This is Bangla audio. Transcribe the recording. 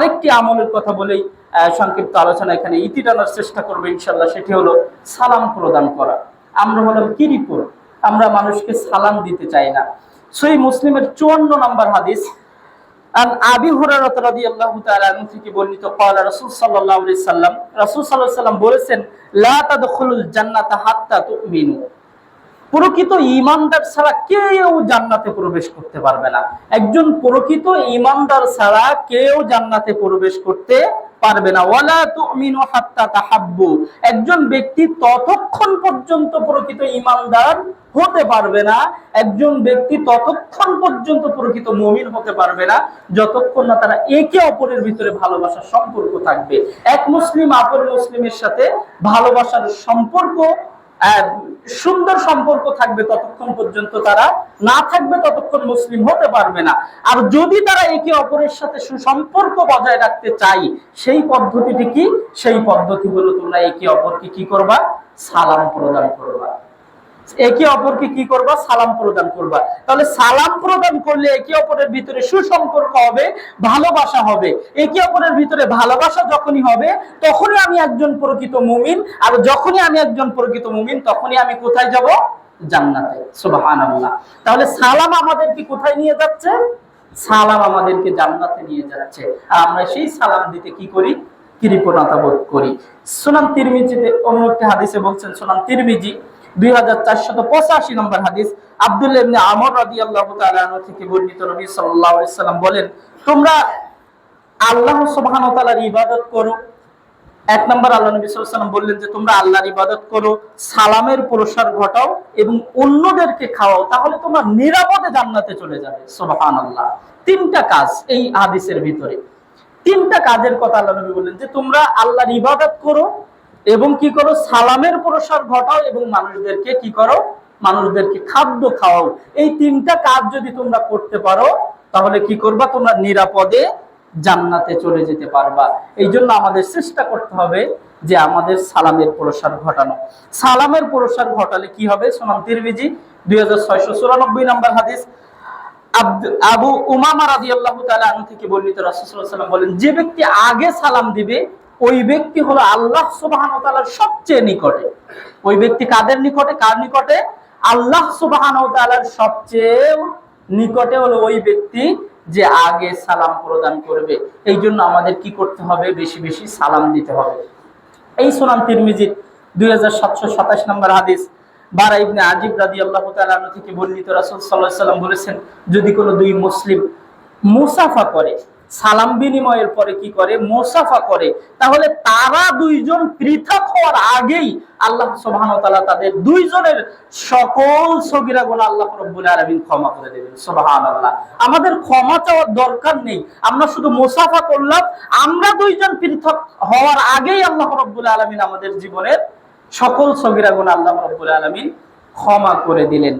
আরেকটি আমলের কথা বলেই সংক্ষিপ্ত আলোচনা এখানে ইতি টানার চেষ্টা করব ইনশাল্লাহ সেটি হলো সালাম প্রদান করা। আমরা হলাম কিরিপুর আমরা মানুষকে সালাম দিতে চাই না। সেই মুসলিমের চুয়ান্ন নম্বর হাদিস, আন আবি প্রকৃত ইমানদার ছাড়া কেউ জান্নাতে প্রবেশ করতে পারবে না। একজন প্রকৃত ইমানদার ছাড়া কেউ জান্নাতে প্রবেশ করতে পারবে না। ওয়ালা তুমিনু হাত্তা তাহাব্বু। একজন ব্যক্তি ততক্ষণ পর্যন্ত প্রকৃত ইমানদার হতে পারবে না। একজন ব্যক্তি ততক্ষণ পর্যন্ত প্রকৃত মুমিন হতে পারবে না। যতক্ষণ না তারা একে অপরের ভিতরে ভালোবাসার সম্পর্ক থাকবে। এক মুসলিম অপর মুসলিমের সাথে ভালোবাসার সম্পর্ক সুন্দর সম্পর্ক থাকবে ততক্ষণ পর্যন্ত তারা। না থাকবে ততক্ষণ মুসলিম হতে পারবে না। আর যদি তারা একে অপরের সাথে সুসম্পর্ক বজায় রাখতে চাই সেই পদ্ধতিটি কি? সেই পদ্ধতি হলো তোমরা একে অপরকে কি করবা? সালাম প্রদান করবা। একে অপরকে কি করবা? সালাম প্রদান করবা। তাহলে সালাম প্রদান করলে একে অপরের ভিতরে সুসম্পর্ক হবে, ভালোবাসা হবে। একে অপরের ভিতরে ভালোবাসা যখনই হবে, তখনই আমি একজন প্রকৃত মুমিন। আর যখনই আমি একজন প্রকৃত মুমিন, তখনই আমি কোথায় যাব? জান্নাতে। সুবহানাল্লাহ। তাহলে সালাম আমাদেরকে কোথায় নিয়ে যাচ্ছে? সালাম আমাদেরকে জান্নাতে নিয়ে যাচ্ছে। আর আমরা সেই সালাম দিতে কি করি? কৃপণতা বোধ করি। সুনাম তিরমিজিতে অন্য একটি হাদিসে বলছেন সুনাম তিরমিজি দুই নম্বর হাদিস। আমর থেকে বর্ণিত সাল্লাম বলেন, তোমরা আল্লাহ ইবাদত করো। এক নম্বর আল্লাহ নবী ওয়াসাল্লাম বললেন যে, তোমরা আল্লাহর ইবাদত করো, সালামের প্রসার ঘটাও এবং অন্যদেরকে খাওয়াও, তাহলে তোমরা নিরাপদে জান্নাতে চলে যাবে। সুবহানাল্লাহ। তিনটা কাজ এই হাদিসের ভিতরে। তিনটা কাজের কথা আল্লাহ নবী বললেন যে, তোমরা আল্লাহর ইবাদত করো এবং কি করো? সালামের প্রসার ঘটাও এবং মানুষদেরকে কি করো? মানুষদেরকে খাদ্য খাওয়াও। এই তিনটা কাজ যদি তোমরা করতে পারো, তাহলে কি করবা? তোমরা নিরাপদে জান্নাতে চলে যেতে পারবা। এই জন্য আমাদের চেষ্টা করতে হবে যে আমাদের সালামের প্রসার ঘটানো। সালামের প্রসার ঘটালে কি হবে? সোনাম তিরমিজি, দুই হাজার ছয়শো নম্বর হাদিস। আবু উমামা তাআলা আনহু থেকে বর্ণিত রাসূল সাল্লাল্লাহু বলেন, যে ব্যক্তি আগে সালাম দিবে ওই ব্যক্তি হলো আল্লাহ সুবহানাহু ওয়া সবচেয়ে নিকটে। ওই ব্যক্তি কাদের নিকটে? কার নিকটে? আল্লাহ সুবহানাহু ওয়া সবচেয়ে নিকটে হলো ওই ব্যক্তি যে আগে সালাম প্রদান করবে। এই জন্য আমাদের কি করতে হবে? বেশি বেশি সালাম দিতে হবে। এই সোনাম তিরমিজির দুই হাজার সাতশো সাতাশ নম্বর হাদিস। বারা ইবনে আজিব রাদি আল্লাহ তালু থেকে বর্ণিত রাসুল সাল্লাহ সাল্লাম বলেছেন, যদি কোনো দুই মুসলিম মুসাফা করে সালাম বিনিময়ের পরে কি করে? মুসাফা করে। তাহলে তারা দুইজন পৃথক হওয়ার আগেই আল্লাহ ওয়া তাদের দুইজনের সকল সগীরা গুনাহ আল্লাহ রাব্বুল আলামিন ক্ষমা করে দেবেন। সুবহানাল্লাহ। আমাদের ক্ষমা চাওয়ার দরকার নেই। আমরা শুধু মোসাফা করলাম। আমরা দুইজন পৃথক হওয়ার আগেই আল্লাহ রাব্বুল আলামিন আমাদের জীবনের সকল সগিরা গুনাহ আল্লাহ রাব্বুল আলামিন ক্ষমা করে দিলেন।